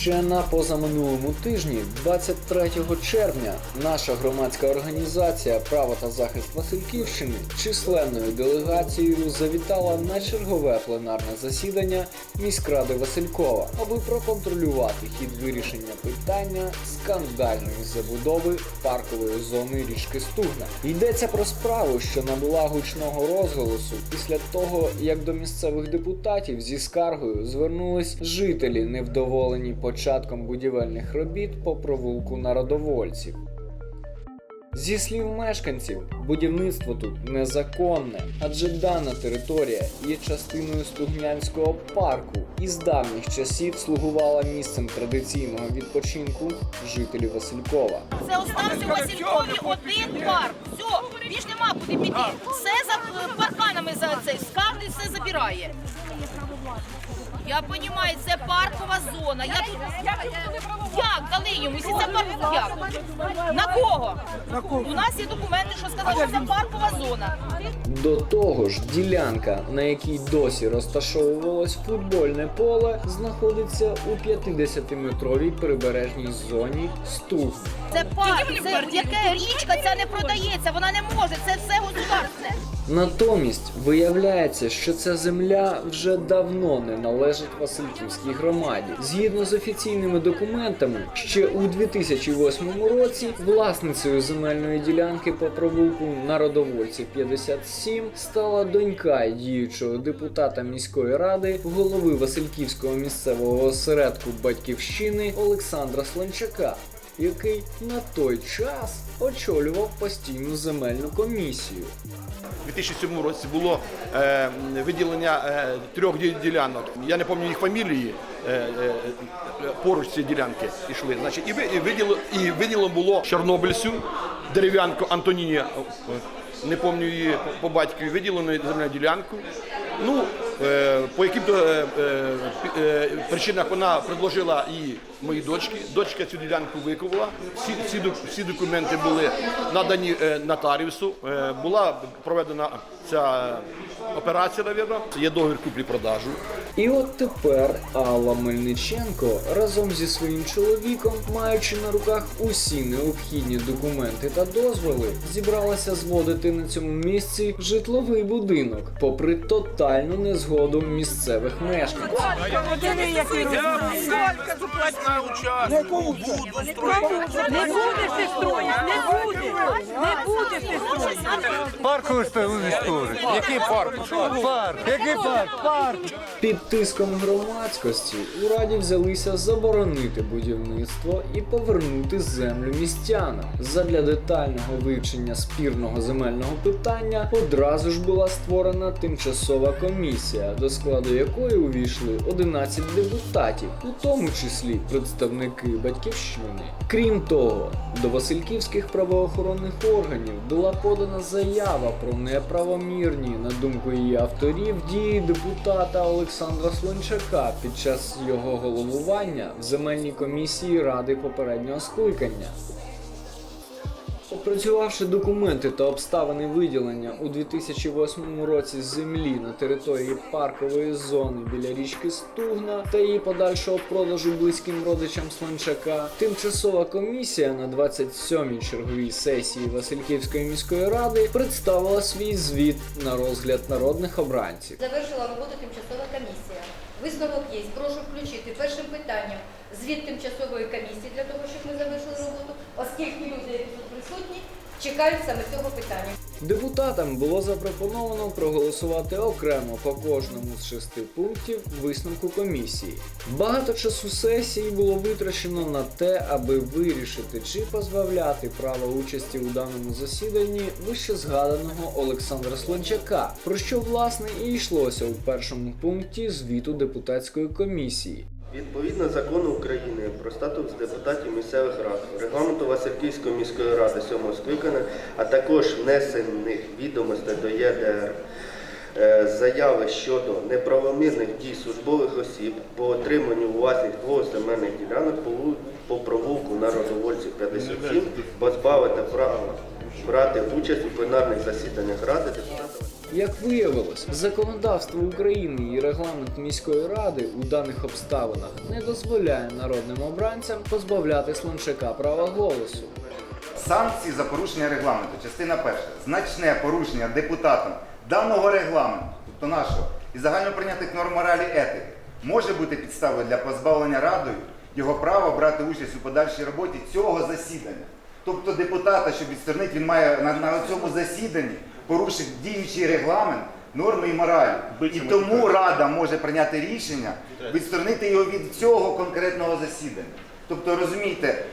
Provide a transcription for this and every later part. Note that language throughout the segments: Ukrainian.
Ще на позаминулому тижні, 23 червня, наша громадська організація Право та захист Васильківщини численною делегацією завітала на чергове пленарне засідання міськради Василькова, аби проконтролювати хід вирішення питання скандальної забудови паркової зони річки Стугна. Йдеться про справу, що набула гучного розголосу після того, як до місцевих депутатів зі скаргою звернулись жителі, невдоволені початком будівельних робіт по провулку народовольців. Зі слів мешканців, будівництво тут незаконне, адже дана територія є частиною Стугнянського парку і з давніх часів слугувала місцем традиційного відпочинку жителів Василькова. Це остався у Василькові один парк. Все, більш нема куди піти. Все за е, парканами за цей скарги, все забирає. Я розумію, це паркова зона. Я тут як дали йому? Якщо це паркова як? На кого? У нас є документи, що сказали, що це паркова зона. До того ж, ділянка, на якій досі розташовувалось футбольне поле, знаходиться у 50-метровій прибережній зоні Стугни. Це парк, це яка річка, ця не продається, вона не може, це все государственне. Натомість виявляється, що ця земля вже давно не належить Васильківській громаді. Згідно з офіційними документами, ще у 2008 році власницею земельної ділянки по провулку Народовольців 57 стала донька діючого депутата міської ради, голови Васильківського місцевого осередку батьківщини Олександра Слончака. Який на той час очолював постійну земельну комісію. У 2007 році було е, виділення е, трьох ділянок. Я не пам'ятаю їх фамілії. Е, е, поруч ці ділянки йшли. Значить, і, і, виділо, і виділено було Чорнобильцю, дерев'янку Антоніні, е, не пам'ятаю її по батькові, виділено земельну ділянку. Ну, по яким-то е, е, е, причинах вона предложила і моїй дочці. Дочка цю ділянку викувала. Всі, всі, всі документи були надані е, нотаріусу. Е, була проведена ця операція, навірно. Є договір куплі-продажу. І от тепер Алла Мельниченко разом зі своїм чоловіком, маючи на руках усі необхідні документи та дозволи, зібралася зводити на цьому місці житловий будинок, попри тотальну незгоду місцевих мешканців. Не будеш ти строїть, не будеш ти строїть. Парк уничтожить. Який парк? Парк. Який парк? Парк. Під тиском громадськості у раді взялися заборонити будівництво і повернути землю містянам. Задля детального вивчення спірного земельного питання одразу ж була створена тимчасова комісія, до складу якої увійшли 11 депутатів, у тому числі представники батьківщини. Крім того, до Васильківських правоохоронних органів була подана заява про неправомірні, на думку її авторів, дії депутата Олександра Слончака під час його головування в земельній комісії ради попереднього скликання. Опрацювавши документи та обставини виділення у 2008 році землі на території паркової зони біля річки Стугна та її подальшого продажу близьким родичам Слончака, тимчасова комісія на 27-й черговій сесії Васильківської міської ради представила свій звіт на розгляд народних обранців. Завершила роботу тимчасова комісія. Висновок є. Прошу включити першим питанням звіт тимчасової комісії для того, щоб ми завершили роботу, оскільки люди, які тут присутні, чекають саме цього питання. Депутатам було запропоновано проголосувати окремо по кожному з шести пунктів висновку комісії. Багато часу сесії було витрачено на те, аби вирішити, чи позбавляти права участі у даному засіданні вище згаданого Олександра Слончака, про що власне і йшлося у першому пункті звіту депутатської комісії. Відповідно закону України про статус депутатів місцевих рад, регламенту Васильківської міської ради сьомого скликання, а також внесених відомостей до ЄДР, е, заяви щодо неправомірних дій службових осіб по отриманню у власність двох земельних ділянок по, вул- по провулку народовольців 57 позбавити права брати участь у пленарних засіданнях ради депутата. Як виявилось, законодавство України і регламент міської ради у даних обставинах не дозволяє народним обранцям позбавляти Слончака права голосу. Санкції за порушення регламенту. Частина перша. Значне порушення депутатом даного регламенту, тобто нашого, і загально прийнятих норм моралі етики, може бути підставою для позбавлення радою його права брати участь у подальшій роботі цього засідання. Тобто депутата, щоб відсторонити, він має на, на цьому засіданні порушити діючий регламент, норми і моралі. І тому рада може прийняти рішення відсторонити його від цього конкретного засідання. Тобто, розумієте,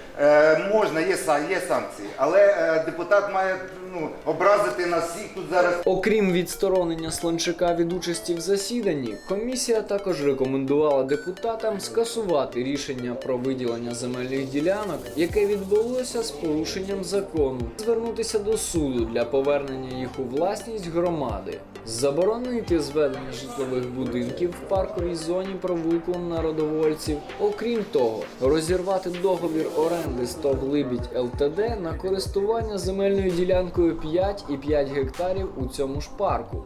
можна, є, є санкції, але е, депутат має ну, образити нас всіх тут зараз. Окрім відсторонення Слончака від участі в засіданні, комісія також рекомендувала депутатам скасувати рішення про виділення земельних ділянок, яке відбулося з порушенням закону, звернутися до суду для повернення їх у власність громади, заборонити зведення житлових будинків в парковій зоні провулку народовольців. Окрім того, розірвати договір оренди з ТОВ Либідь ЛТД на користування земельною ділянкою 5,5 гектарів у цьому ж парку.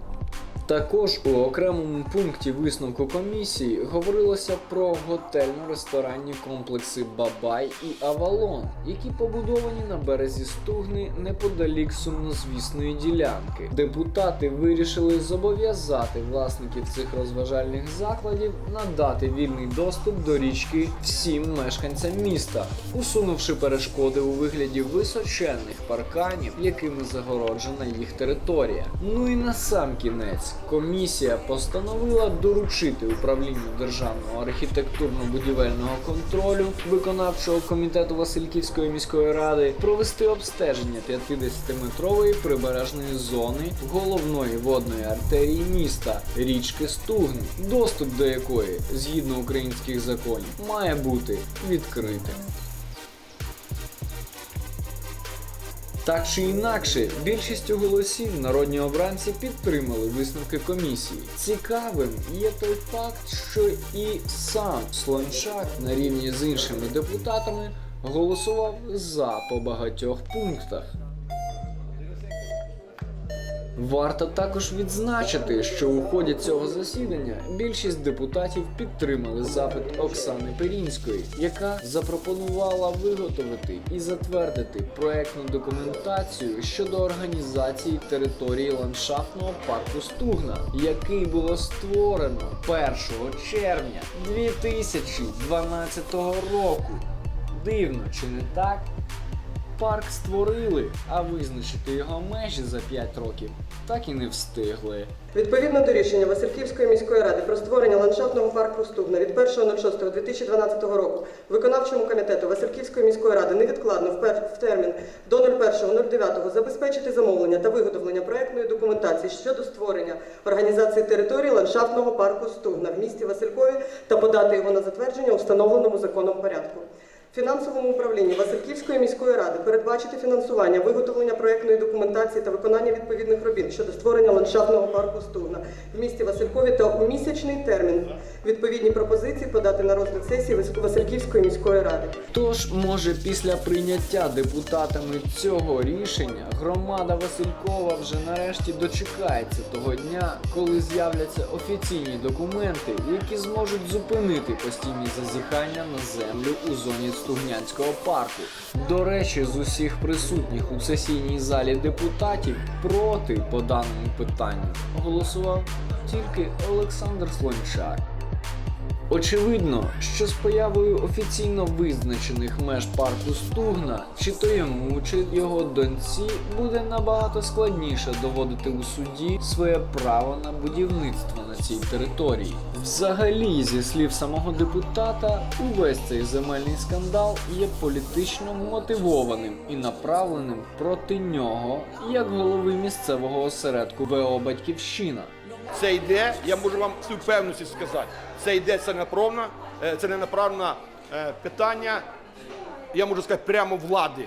Також у окремому пункті висновку комісії говорилося про готельно-ресторанні комплекси Бабай і Авалон, які побудовані на березі Стугни неподалік сумнозвісної ділянки. Депутати вирішили зобов'язати власників цих розважальних закладів надати вільний доступ до річки всім мешканцям міста, усунувши перешкоди у вигляді височенних парканів, якими загороджена їх територія. Ну і на сам кінець комісія постановила доручити управлінню державного архітектурно-будівельного контролю виконавчого комітету Васильківської міської ради провести обстеження 50-метрової прибережної зони головної водної артерії міста річки Стугни, доступ до якої, згідно українських законів, має бути відкритим. Так чи інакше, більшістю голосів народні обранці підтримали висновки комісії. Цікавим є той факт, що і сам Слончак на рівні з іншими депутатами голосував за по багатьох пунктах. Варто також відзначити, що у ході цього засідання більшість депутатів підтримали запит Оксани Перінської, яка запропонувала виготовити і затвердити проектну документацію щодо організації території ландшафтного парку Стугна, який було створено 1 червня 2012 року. Дивно, чи не так? Парк створили, а визначити його межі за 5 років так і не встигли. Відповідно до рішення Васильківської міської ради про створення ландшафтного парку Стугна від 1.06.2012 року виконавчому комітету Васильківської міської ради невідкладно в термін до 01.09 забезпечити замовлення та виготовлення проектної документації щодо створення організації території ландшафтного парку Стугна в місті Василькові та подати його на затвердження у встановленому законом порядку. Фінансовому управлінні Васильківської міської ради передбачити фінансування виготовлення проектної документації та виконання відповідних робіт щодо створення ландшафтного парку Стугна в місті Василькові та у місячний термін відповідні пропозиції подати на розгляд сесії Васильківської міської ради. Тож, може, після прийняття депутатами цього рішення громада Василькова вже нарешті дочекається того дня, коли з'являться офіційні документи, які зможуть зупинити постійні зазіхання на землю у зоні Стугнянського парку. До речі, з усіх присутніх у сесійній залі депутатів проти по даному питанню голосував тільки Олександр Слончак. Очевидно, що з появою офіційно визначених меж парку Стугна, чи то йому, чи його доньці буде набагато складніше доводити у суді своє право на будівництво на цій території. Взагалі, зі слів самого депутата, увесь цей земельний скандал є політично мотивованим і направленим проти нього як голови місцевого осередку ВО Батьківщина. Це йде, я можу вам з впевненості сказати, це йде ціленаправне, е, ціленаправне е, питання, я можу сказати, прямо влади.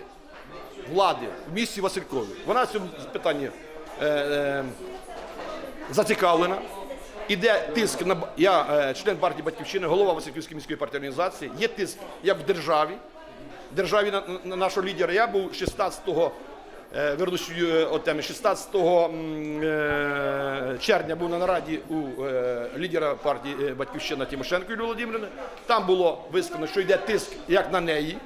Влади в місті Василькові. Вона в цьому питанні е, е, зацікавлена. Іде тиск на я е, член партії Батьківщини, голова Васильківської міської партійної організації. Є тиск як в державі, державі на, на нашого лідера. Я був 16 е, вернусь е, от теми 16 м, е, червня був на нараді у е, лідера партії е, Батьківщина Тимошенко Юлії Володимирівни. Там було висказано, що йде тиск як на неї,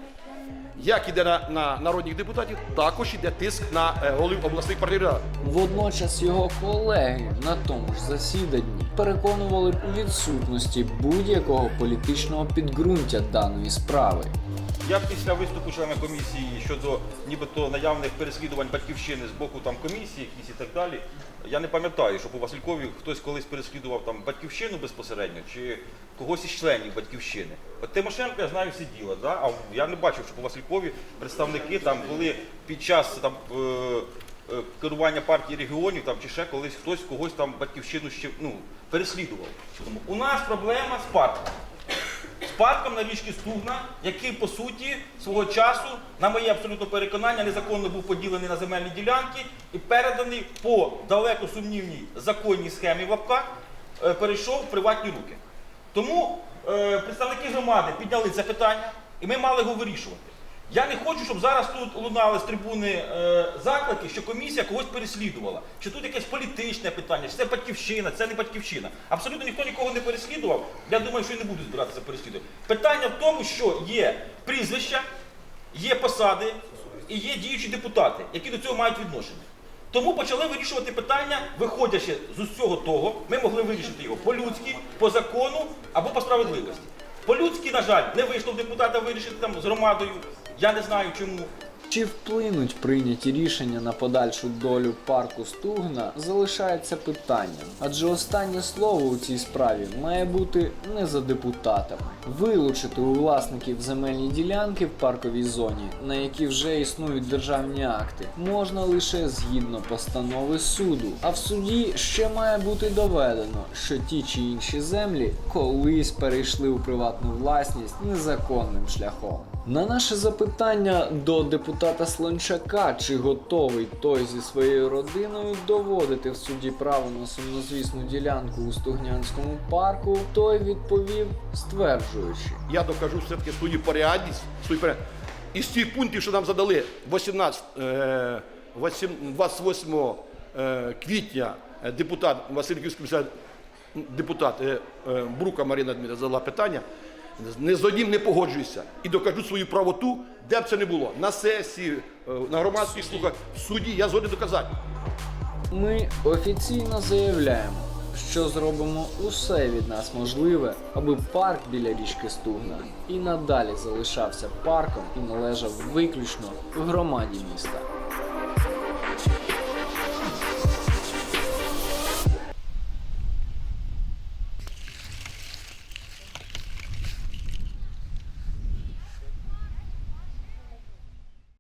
як іде на, на народних депутатів, також іде тиск на е, голів обласних партій. Водночас його колеги на тому ж засіданні переконували у відсутності будь-якого політичного підґрунтя даної справи. Я після виступу члена комісії щодо нібито наявних переслідувань батьківщини з боку там комісії якісь і так далі. Я не пам'ятаю, щоб у Василькові хтось колись переслідував там батьківщину безпосередньо чи когось із членів батьківщини. От Тимошенко, я знаю, сиділа, да? а я не бачив, щоб у Василькові представники там були під час там. е, е, Керування партії регіонів там чи ще колись хтось когось там батьківщину ще ну переслідував. Тому у нас проблема з парком спадком на річці Стугна, який по суті свого часу, на моє абсолютно переконання, незаконно був поділений на земельні ділянки і переданий по далеко сумнівній законній схемі в лапках, е, перейшов в приватні руки. Тому е, представники громади підняли це питання, і ми мали його вирішувати. Я не хочу, щоб зараз тут лунали з трибуни е, заклики, що комісія когось переслідувала, що тут якесь політичне питання, чи це батьківщина, це не батьківщина. Абсолютно ніхто нікого не переслідував. Я думаю, що і не буду збиратися переслідувати. Питання в тому, що є прізвища, є посади і є діючі депутати, які до цього мають відношення. Тому почали вирішувати питання, виходячи з усього того, ми могли вирішити його по-людськи, по закону або по справедливості. По-людськи, на жаль, не вийшло в депутата вирішити там з громадою. Я не знаю чому. Чи вплинуть прийняті рішення на подальшу долю парку Стугна, залишається питанням. Адже останнє слово у цій справі має бути не за депутатами. Вилучити у власників земельні ділянки в парковій зоні, на які вже існують державні акти, можна лише згідно постанови суду. А в суді ще має бути доведено, що ті чи інші землі колись перейшли у приватну власність незаконним шляхом. На наше запитання до депутата Слончака, чи готовий той зі своєю родиною доводити в суді право на сумнозвісну ділянку у Стугнянському парку, той відповів, стверджуючи. Я докажу все-таки свою порядність, свою порядність. Із тих пунктів, що нам задали 18, е, 8 28 е, квітня е, депутат Васильківський міський депутат е, е, Брука Марина Дмитрівна задала питання. Не з одним не погоджуюся і докажу свою правоту, де б це не було. На сесії, е, на громадських слухах, в суді я згоден доказати. Ми офіційно заявляємо, що зробимо усе від нас можливе, аби парк біля річки Стугна і надалі залишався парком і належав виключно громаді міста.